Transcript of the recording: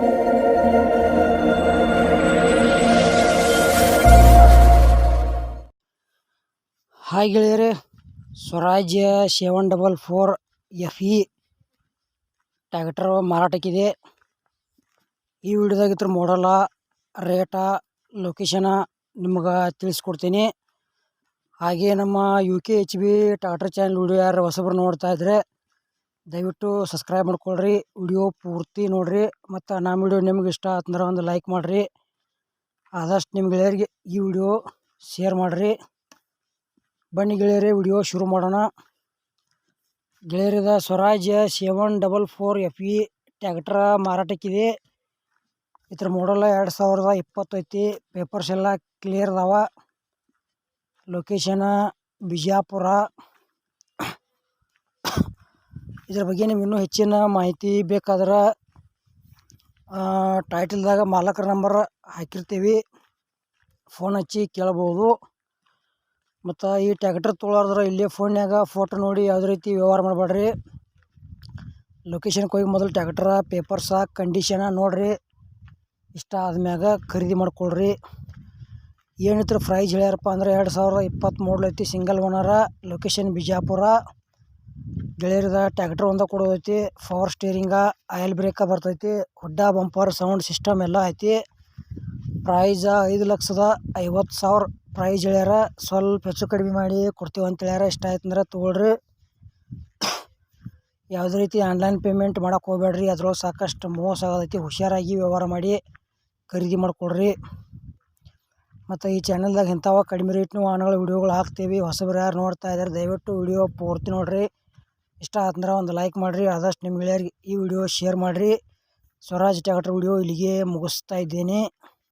Hi ಗೆಳೆಯರೆ, Swaraj seven double four F E tractor ಮಾರಾಟಕ್ಕಿದೆ. ಈ ವಿಡಿಯೋದಾಗ ಇದ್ರ ಮಾಡಲ ರೇಟ ಲೊಕೇಶನ ನಿಮ್ಗೆ ತಿಳಿಸ್ಕೊಡ್ತೀನಿ. ಹಾಗೆ ನಮ್ಮ U K H B tractor channel video ಯಾರು ಹೊಸಬ್ರು ನೋಡ್ತಾ ಇದ್ರೆ ದಯವಿಟ್ಟು ಸಬ್ಸ್ಕ್ರೈಬ್ ಮಾಡ್ಕೊಳ್ರಿ. ವಿಡಿಯೋ ಪೂರ್ತಿ ನೋಡಿರಿ. ಮತ್ತು ನಮ್ಮ ವಿಡಿಯೋ ನಿಮ್ಗೆ ಇಷ್ಟ ಆತಂದ್ರೆ ಒಂದು ಲೈಕ್ ಮಾಡಿರಿ. ಆದಷ್ಟು ನಿಮ್ಮ ಗೆಳೆಯರಿಗೆ ಈ ವಿಡಿಯೋ ಶೇರ್ ಮಾಡಿರಿ. ಬನ್ನಿ ಗೆಳೆಯರೇ, ವಿಡಿಯೋ ಶುರು ಮಾಡೋಣ. ಗೆಳೆಯರಿದ Swaraj seven double four F E tractor ಮಾರಾಟಕ್ಕಿದೆ. ಇದ್ರ ಮಾಡಲ್ಲ ಎರಡು ಸಾವಿರದ ಇಪ್ಪತ್ತೈತಿ ಪೇಪರ್ಸ್ ಎಲ್ಲ ಕ್ಲಿಯರ್ ಅದಾವ. ಲೊಕೇಶನ ಬಿಜಾಪುರ. ಇದ್ರ ಬಗ್ಗೆ ನಿಮ್ಗೆ ಇನ್ನೂ ಹೆಚ್ಚಿನ ಮಾಹಿತಿ ಬೇಕಾದ್ರೆ ಟೈಟಲ್ದಾಗ ಮಾಲಕರ ನಂಬರ್ ಹಾಕಿರ್ತೀವಿ. ಫೋನ್ ಹಚ್ಚಿ ಕೇಳ್ಬೋದು. ಮತ್ತು ಈ ಟ್ಯಾಕ್ಟರ್ ತೊಗೊಳೋದ್ರ ಇಲ್ಲೇ ಫೋನ್ಯಾಗ ಫೋಟೋ ನೋಡಿ ಯಾವುದೇ ರೀತಿ ವ್ಯವಹಾರ ಮಾಡಬೇಡ್ರಿ ಲೊಕೇಶನ್ಗೆ ಹೋಗಿ ಮೊದಲು ಟ್ಯಾಕ್ಟ್ರ ಪೇಪರ್ಸ ಕಂಡೀಷನ ನೋಡಿರಿ. ಇಷ್ಟ ಆದ್ಮ್ಯಾಗ ಖರೀದಿ ಮಾಡ್ಕೊಳ್ರಿ. ಏನಿತ್ತು ಪ್ರೈಸ್ ಹೇಳ್ಯಾರಪ್ಪ ಅಂದ್ರೆ ಎರಡು ಸಾವಿರದ ಇಪ್ಪತ್ತ್ ಮೂರು ಐತಿ ಸಿಂಗಲ್ ಓನರ ಲೊಕೇಶನ್ ಬಿಜಾಪುರ. ಗೆಳೆಯರದ ಟ್ಯಾಕ್ಟ್ರ್ ಒಂದ ಕೊಡೋದೈತಿ ಪವರ್ ಸ್ಟೇರಿಂಗ ಆಯಿಲ್ ಬ್ರೇಕ ಬರ್ತೈತಿ, ಹುಡ್ಡ ಬಂಪರ್ ಸೌಂಡ್ ಸಿಸ್ಟಮ್ ಎಲ್ಲ ಐತಿ. ಪ್ರೈಸ ಐದು ಲಕ್ಷದ ಐವತ್ತು ಸಾವಿರ ಪ್ರೈಸ್ ಹೇಳ್ಯಾರ. ಸ್ವಲ್ಪ ಹೆಚ್ಚು ಕಡಿಮೆ ಮಾಡಿ ಕೊಡ್ತೀವಿ ಅಂತ ಹೇಳ್ಯಾರ. ಇಷ್ಟ ಆಯ್ತು ಅಂದ್ರೆ ತೊಗೊಳ್ರಿ. ಯಾವುದೇ ರೀತಿ ಆನ್ಲೈನ್ ಪೇಮೆಂಟ್ ಮಾಡೋಕೆ ಹೋಗ್ಬೇಡ್ರಿ. ಅದ್ರೊಳಗೆ ಸಾಕಷ್ಟು ಮೋಸ ಆಗೋದೈತಿ. ಹುಷಾರಾಗಿ ವ್ಯವಹಾರ ಮಾಡಿ ಖರೀದಿ ಮಾಡಿಕೊಡ್ರಿ. ಮತ್ತು ಈ ಚಾನಲ್ದಾಗ ಇಂಥವ ಕಡಿಮೆ ರೇಟ್ನೂ ವಾಹನಗಳ ವಿಡಿಯೋಗಳು ಹಾಕ್ತೀವಿ. ಹೊಸಬ್ರು ಯಾರು ನೋಡ್ತಾ ಇದ್ದಾರೆ ದಯವಿಟ್ಟು ವಿಡಿಯೋ ಪೂರ್ತಿ ನೋಡಿರಿ. ಇಷ್ಟ ಆತಂದ್ರೆ ಒಂದು ಲೈಕ್ ಮಾಡಿರಿ. ಆದಷ್ಟು ನಿಮ್ಮ ಗೆಳೆಯರಿಗೆ ಈ ವಿಡಿಯೋ ಶೇರ್ ಮಾಡಿರಿ. ಸ್ವರಾಜ್ ಟ್ಯಾಕ್ಟ್ರ್ ವಿಡಿಯೋ ಇಲ್ಲಿಗೆ ಮುಗಿಸ್ತಾ ಇದ್ದೇನೆ.